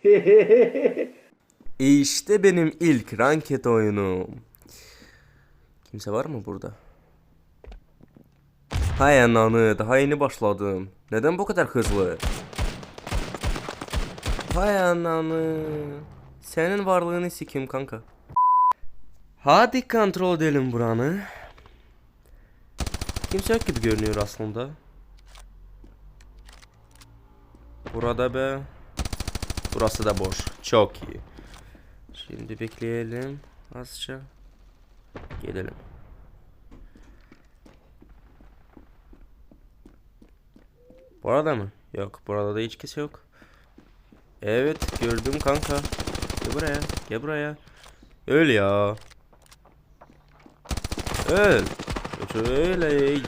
İşte benim ilk ranket oyunum. Kimse var mı burada? Hay ananı daha yeni başladım. Neden bu kadar hızlı? Hay ananı. Senin varlığını sikim kanka. Hadi kontrol edelim buranı. Kimse yok gibi görünüyor aslında. Burada be. Burası da boş. Çok iyi. Şimdi bekleyelim. Azça. Gelelim. Burada mı? Yok. Burada da hiç kimse yok. Evet. Gördüm kanka. Gel buraya. Gel buraya. Öl ya. Öl. Öyle.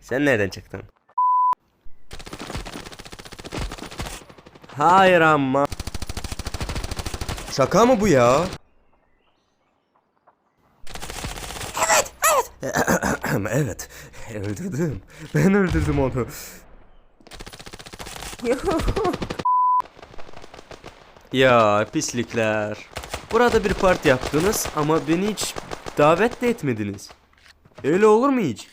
Sen nereden çıktın? Hayır ama. Şaka mı bu ya? Evet, evet. evet. Öldürdüm. Ben öldürdüm onu. ya pislikler. Burada bir parti yaptınız ama beni hiç davet de etmediniz. Öyle olur mu hiç?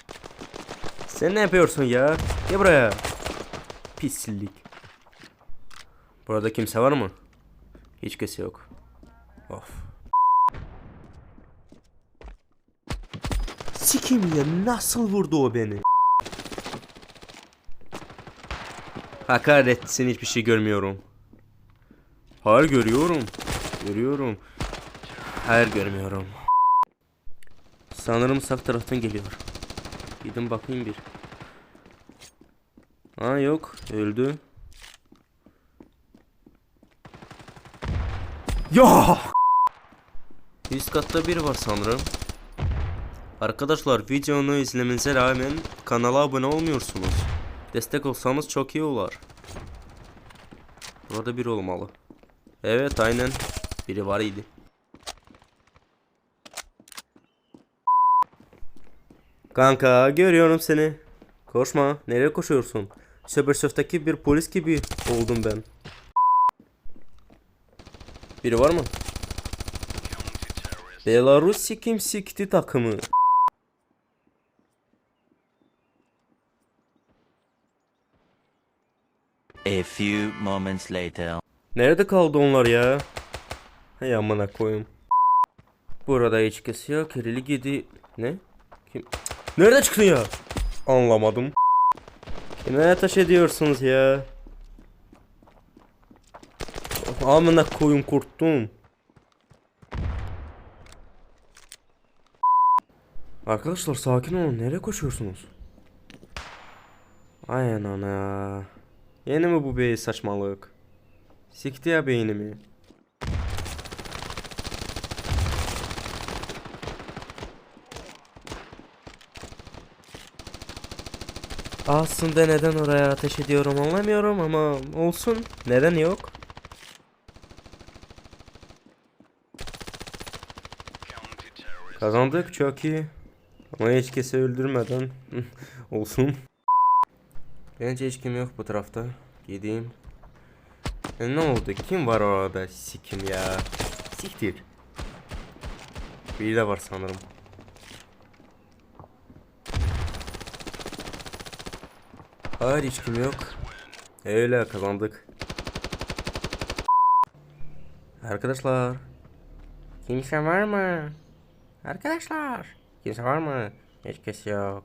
Sen ne yapıyorsun ya? Gel buraya. Pislik. Burada kimse var mı? Hiç kimse yok. Of. Sikim ya nasıl vurdu o beni? Hakaret etsin hiçbir şey görmüyorum. Hayır görüyorum. Görüyorum. Hayır görmüyorum. Sanırım sağ taraftan geliyor. Gidin bakayım bir. Ha yok öldü. Ya! Üst katta biri var sanırım. Arkadaşlar videonu izlemenize rağmen kanala abone olmuyorsunuz. Destek olsanız çok iyi olur. Burada biri olmalı. Evet aynen. Biri var idi. Kanka görüyorum seni. Koşma. Nereye koşuyorsun? Cybersurf'taki bir polis gibi oldum ben. Biri var mı? Belarus sikim sikti takımı. A few moments later. Nerede kaldı onlar ya? Hay amına koyayım. Burada hiç kimse yok. Kirili gidi. Ne? Kim? Nerede çıktın ya? Anlamadım. Kime ateş ediyorsunuz ya? Amına koyun kurttum. Arkadaşlar sakin olun. Nereye koşuyorsunuz? Ay anana. Yeni mi bu bir saçmalık? Sikti ya beynimi. Aslında neden oraya ateş ediyorum anlamıyorum ama olsun. Neden yok? Kazandık çok iyi. Ama hiç kimse öldürmeden olsun. Bence hiç kim yok bu tarafta. Gideyim. E, ne oldu? Kim var orada? Sikim ya. Siktir. Biri de var sanırım. Hayır hiç kim yok. Öyle kazandık. Arkadaşlar. Kimse var mı? Arkadaşlar. Kimse var mı? Hiç kimse yok.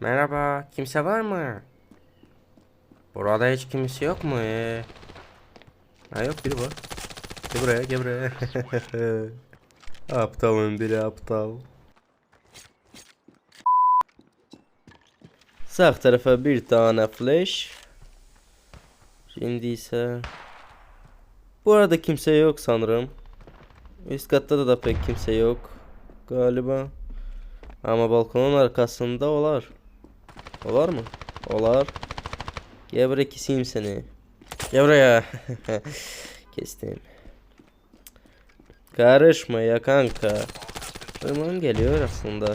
Merhaba. Kimse var mı? Burada hiç kimse yok mu? Ee? Ha yok biri var. Gel buraya gel buraya. Aptalın biri aptal. Sağ tarafa bir tane flash. Şimdi ise bu arada kimse yok sanırım. Üst katta da, da pek kimse yok. Galiba. Ama balkonun arkasında olar. Olar mı? Olar. Gel buraya keseyim seni. Gel. Kestim. Karışma ya kanka. Orman geliyor aslında.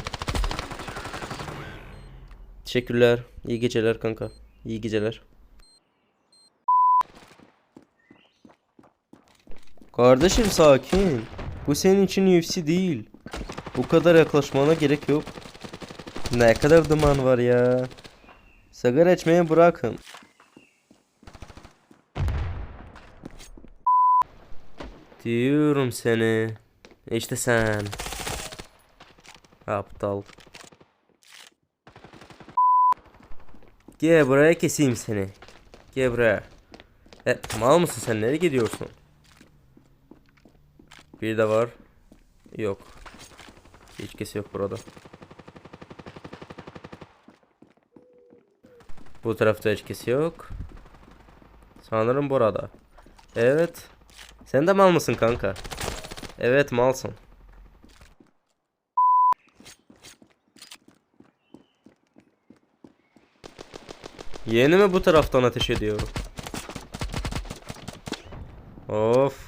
Teşekkürler. İyi geceler kanka. İyi geceler. Kardeşim sakin. Bu senin için UFC değil. Bu kadar yaklaşmana gerek yok. Ne kadar duman var ya. Sigara içmeyi bırakın. Diyorum seni. İşte sen. Aptal. Gel buraya keseyim seni. Gel buraya. E, mal mısın sen? Nereye gidiyorsun? Bir de var. Yok. Hiç kesi yok burada. Bu tarafta hiç kesi yok. Sanırım burada. Evet. Sen de mal mısın kanka? Evet malsın. Yeni mi bu taraftan ateş ediyorum? Of.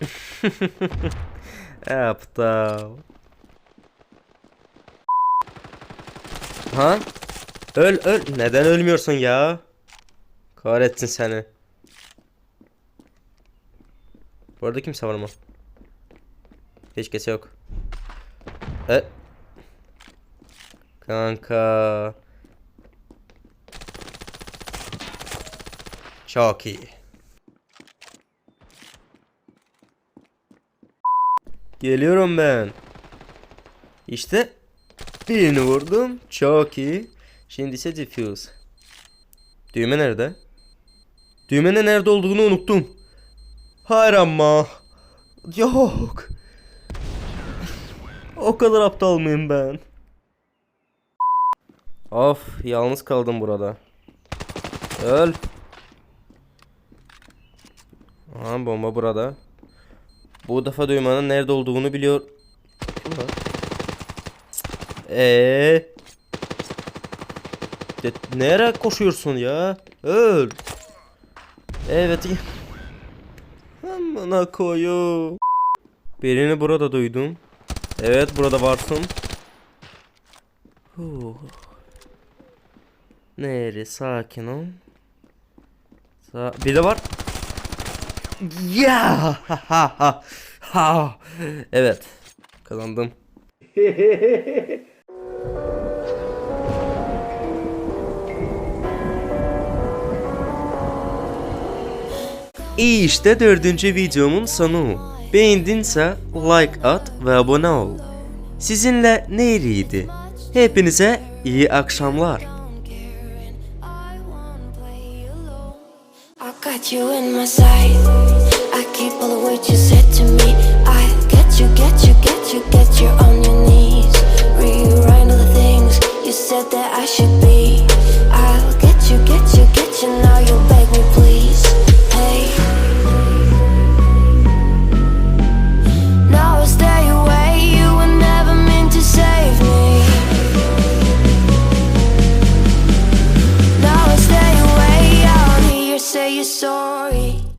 Aptal. Ha? Öl öl. Neden ölmüyorsun ya? Kahretsin seni. Bu arada kimse var mı? Hiç kimse yok. E? Kanka. Çok iyi. Geliyorum ben. İşte birini vurdum. Çok iyi. Şimdi ise diffuse. Düğme nerede? Düğmenin nerede olduğunu unuttum. Hayır ama. Yok. O kadar aptal mıyım ben? Of, yalnız kaldım burada. Öl. Aha bomba burada. Bu defa düğmenin nerede olduğunu biliyor. Eee? Nereye koşuyorsun ya? Öl. Evet. Amına koyu. Birini burada duydum. Evet burada varsın. Huh. Nere sakin ol. Sa bir de var. Ya ha ha ha. ha. Evet. Kazandım. İyi işte dördüncü videomun sonu. Beğendinse like at ve abone ol. Sizinle neyriydi? Hepinize iyi akşamlar. I got you in my sight. I keep all the words you said to me. I get you, get you, get you, get you on